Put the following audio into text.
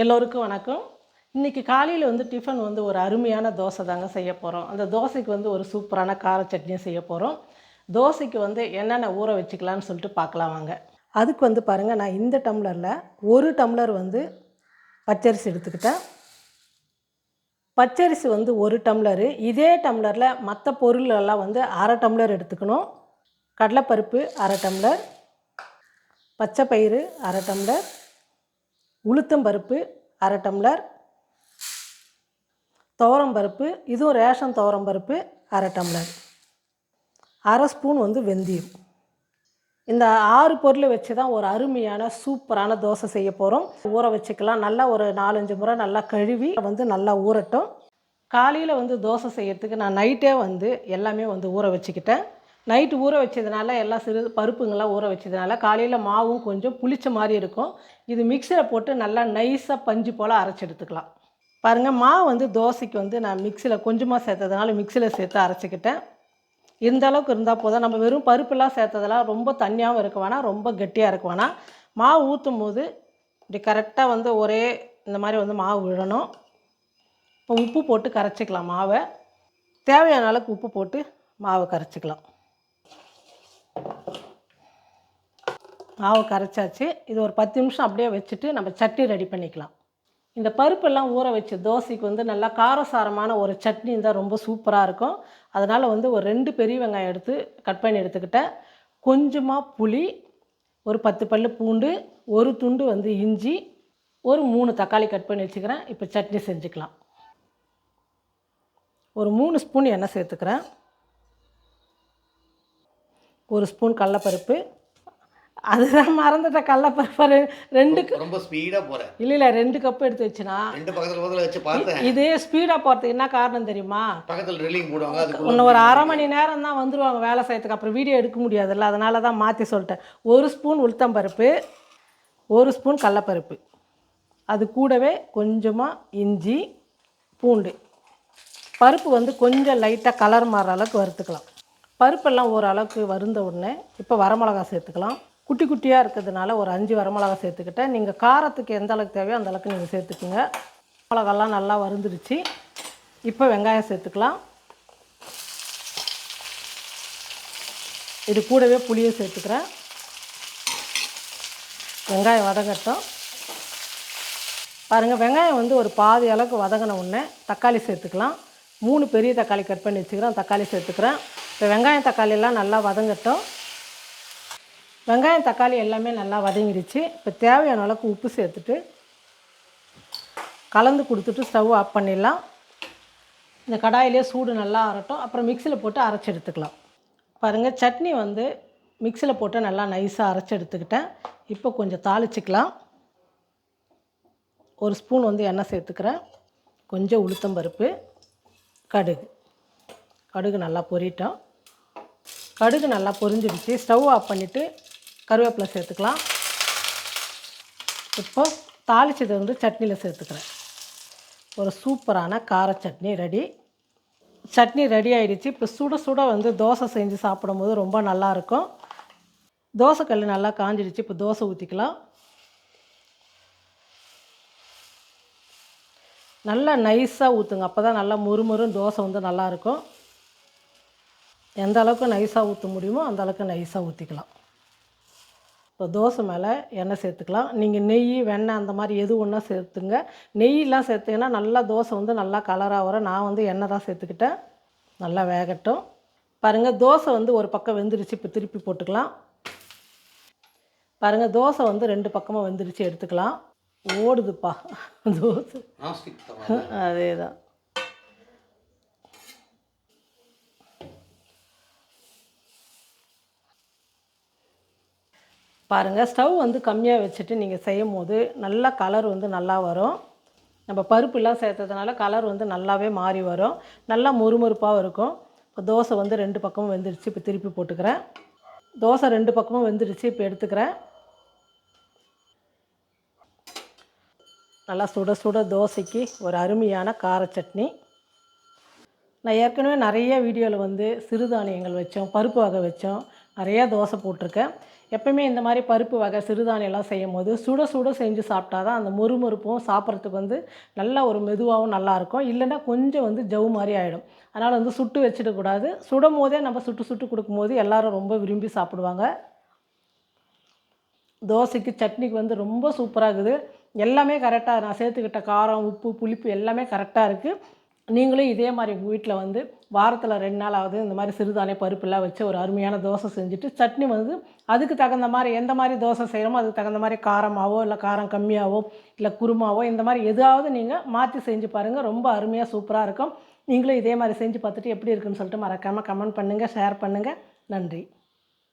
எல்லோருக்கும் வணக்கம். இன்றைக்கி காலையில் வந்து டிஃபன் வந்து ஒரு அருமையான தோசை தாங்க செய்ய போகிறோம் அந்த தோசைக்கு வந்து ஒரு சூப்பரான கார சட்னியும் செய்ய போகிறோம் தோசைக்கு வந்து என்னென்ன ஊற வச்சுக்கலான்னு சொல்லிட்டு பார்க்கலாம் வாங்க. அதுக்கு வந்து பாருங்கள் நான் இந்த டம்ளரில் ஒரு டம்ளர் வந்து பச்சரிசி எடுத்துக்கிட்டேன். பச்சரிசி வந்து ஒரு டம்ளரு. இதே டம்ளரில் மற்ற பொருளெல்லாம் வந்து அரை டம்ளர் எடுத்துக்கணும். கடலைப்பருப்பு அரை டம்ளர். பச்சை பயிறு அரை டம்ளர். உளுத்தம் பருப்பு அரை டம்ளர் துவரம் பருப்பு இதுவும் ரேஷன் துவரம் பருப்பு அரை டம்ளர். அரை ஸ்பூன் வந்து வெந்தயம். இந்த ஆறு பொருளை வச்சு தான் ஒரு அருமையான சூப்பரான தோசை செய்ய போகிறோம் ஊற வச்சுக்கலாம். நல்லா ஒரு நாலஞ்சு முறை நல்லா கழுவி வந்து நல்லா ஊறட்டும். காலையில் வந்து தோசை செய்யறதுக்கு நான் நைட்டே வந்து எல்லாமே வந்து ஊற வச்சுக்கிட்டேன். நைட்டு ஊற வச்சதுனால எல்லாம் சிறு பருப்புங்கள்லாம் ஊற வச்சதுனால காலையில் மாவும் கொஞ்சம் புளிச்ச மாதிரி இருக்கும். இது மிக்சியில் போட்டு நல்லா நைஸாக பஞ்சு போல் அரைச்சி எடுத்துக்கலாம். பாருங்கள் மாவு வந்து தோசைக்கு வந்து நான் மிக்சியில் கொஞ்சமாக சேர்த்ததுனால மிக்சியில் சேர்த்து அரைச்சிக்கிட்டேன். இந்த அளவுக்கு இருந்தால் போதும். நம்ம வெறும் பருப்புலாம் சேர்த்ததெல்லாம் ரொம்ப தண்ணியாகவும் இருக்க வேணாம் ரொம்ப கெட்டியாக இருக்க வேணாம். மாவு ஊற்றும் போது இப்படி கரெக்டாக வந்து ஒரே இந்த மாதிரி வந்து மாவு விழணும். இப்போ உப்பு போட்டு கரைச்சிக்கலாம் மாவை. தேவையான அளவுக்கு உப்பு போட்டு மாவை கரைச்சிக்கலாம். மாவு கரைச்சாச்சு. இது ஒரு பத்து நிமிஷம் அப்படியே வச்சுட்டு நம்ம சட்னி ரெடி பண்ணிக்கலாம். இந்த பருப்பெல்லாம் ஊற வச்சு தோசைக்கு வந்து நல்லா காரசாரமான ஒரு சட்னி இருந்தால் ரொம்ப சூப்பராக இருக்கும். அதனால் வந்து ஒரு ரெண்டு பெரிய வெங்காயம் எடுத்து கட் பண்ணி எடுத்துக்கிட்டேன். கொஞ்சமாக புளி ஒரு பத்து பல்லு பூண்டு ஒரு துண்டு வந்து இஞ்சி ஒரு மூணு தக்காளி கட் பண்ணி வச்சுக்கிறேன். இப்போ சட்னி செஞ்சுக்கலாம். ஒரு மூணு ஸ்பூன் எண்ணெய் சேர்த்துக்கிறேன். ஒரு ஸ்பூன் கடலப்பருப்பு. அதுதான் மறந்துட்டேன் கடலப்பருப்பு. ரெ- ரெண்டு க- ரொம்ப ஸ்பீடா போறேன். இல்லை இல்லை ரெண்டு கப் எடுத்து வச்சுனா ரெண்டு பக்கத்துல பக்கத்துல வச்சு பார்த்தேன். இதே ஸ்பீடாக போகிறதுக்கு என்ன காரணம் தெரியுமா? பக்கத்துல ட்ரில்லிங் போடுவாங்க அதுக்குள்ள இன்னும் ஒரு அரை மணி நேரம் தான் வந்துருவாங்க வேலை செய்யறதுக்கு. அப்புறம் வீடியோ எடுக்க முடியாதுல்ல அதனால தான் மாற்றி சொல்லிட்டேன். ஒரு ஸ்பூன் உளுத்தம்பருப்பு ஒரு ஸ்பூன் கடலப்பருப்பு. அது கூடவே கொஞ்சமாக இஞ்சி பூண்டு. பருப்பு வந்து கொஞ்சம் லைட்டாக கலர் மாறுற அளவுக்கு வறுத்துக்கலாம். பருப்பெல்லாம் ஓரளவுக்கு வருந்த உடனே இப்போ வரமிளகா சேர்த்துக்கலாம். குட்டி குட்டியாக இருக்கிறதுனால ஒரு அஞ்சு வரமிளகா சேர்த்துக்கிட்டேன். நீங்கள் காரத்துக்கு எந்த அளவுக்கு தேவையோ அந்த அளவுக்கு நீங்கள் சேர்த்துக்குங்க. மிளகாலாம் நல்லா வருந்துருச்சு இப்போ வெங்காயம் சேர்த்துக்கலாம். இது கூடவே புளியை சேர்த்துக்கிறேன். வெங்காயம் வதங்கட்டும். பாருங்கள் வெங்காயம் வந்து ஒரு பாதி அளவுக்கு வதங்கின உடனே தக்காளி சேர்த்துக்கலாம். மூணு பெரிய தக்காளி கட் பண்ணி வச்சுக்கிறேன். தக்காளி சேர்த்துக்கிறேன். இப்போ வெங்காயம் தக்காளியெல்லாம் நல்லா வதங்கட்டும். வெங்காயம் தக்காளி எல்லாமே நல்லா வதங்கிடுச்சு. இப்போ தேவையான அளவுக்கு உப்பு சேர்த்துட்டு கலந்து கொடுத்துட்டு ஸ்டவ் ஆஃப் பண்ணிடலாம். இந்த கடாயிலே சூடு நல்லா ஆறட்டும். அப்புறம் மிக்சியில் போட்டு அரைச்சி எடுத்துக்கலாம். பாருங்கள் சட்னி வந்து மிக்சியில் போட்டு நல்லா நைஸாக அரைச்சி எடுத்துக்கிட்டேன். இப்போ கொஞ்சம் தாளிச்சிக்கலாம். ஒரு ஸ்பூன் வந்து எண்ணெய் சேர்த்துக்கிறேன். கொஞ்சம் உளுத்தம்பருப்பு கடுகு. கடுகு நல்லா பொரிட்டோம். கடுகு நல்லா பொரிஞ்சிடுச்சு. ஸ்டவ் ஆஃப் பண்ணிவிட்டு கருவேப்பிலை சேர்த்துக்கலாம். இப்போ தாளிச்சதை வந்து சட்னியில் சேர்த்துக்கிறேன். ஒரு சூப்பரான கார சட்னி ரெடி. சட்னி ரெடி ஆகிடுச்சு இப்போ சுட சுட வந்து தோசை செஞ்சு சாப்பிடும்போது ரொம்ப நல்லாயிருக்கும் தோசைக்கல் நல்லா காஞ்சிடுச்சு. இப்போ தோசை ஊற்றிக்கலாம் நல்லா நைஸாக ஊற்றுங்க அப்போ தான் நல்லா முறுமுறுன்னு தோசை வந்து நல்லாயிருக்கும் எந்த அளவுக்கு நைஸாக ஊற்ற முடியுமோ அந்த அளவுக்கு நைஸாக ஊற்றிக்கலாம் இப்போ தோசை மேலே எண்ணெய் சேர்த்துக்கலாம். நீங்கள் நெய் வெண்ணெய் அந்த மாதிரி எது ஒன்றா சேர்த்துங்க. நெய்யெலாம் சேர்த்திங்கன்னா நல்லா தோசை வந்து நல்லா கலராக வரும். நான் வந்து எண்ணெய் தான் சேர்த்துக்கிட்டேன். நல்லா வேகட்டும். பாருங்கள் தோசை வந்து ஒரு பக்கம் வெந்துருச்சு. இப்போ திருப்பி போட்டுக்கலாம். பாருங்கள் தோசை வந்து ரெண்டு பக்கமாக வெந்துருச்சு. எடுத்துக்கலாம். ஓடுதுப்பா. தோசை. அதே தான் பாருங்கள் ஸ்டவ் வந்து கம்மியாக வச்சுட்டு நீங்கள் செய்யும் போது நல்லா கலர் வந்து நல்லா வரும். நம்ம பருப்புலாம் சேர்த்ததுனால கலர் வந்து நல்லாவே மாறி வரும். நல்லா முறுமுறுப்பாக இருக்கும். இப்போ தோசை வந்து ரெண்டு பக்கமும் வெந்துருச்சு இப்போ திருப்பி போட்டுக்கிறேன். தோசை ரெண்டு பக்கமும் வெந்துருச்சு இப்போ எடுத்துக்கிறேன். நல்லா சுட சுட தோசைக்கு ஒரு அருமையான கார சட்னி. நான் ஏற்கனவே நிறைய வீடியோவில் வந்து சிறுதானியங்கள் வச்சோம் பருப்பு வகை வச்சோம். நிறையா தோசை போட்டிருக்கேன். எப்பவுமே இந்த மாதிரி பருப்பு வகை சிறுதானியெல்லாம் செய்யும் போது சுட சுட செஞ்சு சாப்பிட்டா தான் அந்த மொறுமொறுப்பும் சாப்பிட்றதுக்கு வந்து நல்ல ஒரு மெதுவாகவும் நல்லாயிருக்கும் இல்லைன்னா கொஞ்சம் வந்து ஜவு மாதிரி ஆகிடும் அதனால் வந்து சுட்டு வச்சிடக்கூடாது சுடும் போதே நம்ம சுட்டு சுட்டு கொடுக்கும்போது எல்லோரும் ரொம்ப விரும்பி சாப்பிடுவாங்க. தோசைக்கு சட்னிக்கு வந்து ரொம்ப சூப்பராக இருக்குது. எல்லாமே கரெக்டாக நான் சேர்த்துக்கிட்ட காரம் உப்பு புளிப்பு எல்லாமே கரெக்டாக இருக்குது நீங்களும் இதே மாதிரி உங்கள் வீட்டில் வந்து வாரத்தில் ரெண்டு நாளாவது இந்த மாதிரி சிறுதானிய பருப்புலாம் வச்சு ஒரு அருமையான தோசை செஞ்சுட்டு சட்னி வந்து அதுக்கு தகுந்த மாதிரி எந்த மாதிரி தோசை செய்கிறோமோ அதுக்கு தகுந்த மாதிரி காரமாகவோ இல்லை காரம் கம்மியாகவோ இல்லை குருமாவோ இந்த மாதிரி எதாவது நீங்கள் மாற்றி செஞ்சு பாருங்கள் ரொம்ப அருமையாக சூப்பராக இருக்கும். நீங்களும் இதே மாதிரி செஞ்சு பார்த்துட்டு எப்படி இருக்குன்னு சொல்லிட்டு மறக்காமல் கமெண்ட் பண்ணுங்கள் ஷேர் பண்ணுங்கள் நன்றி.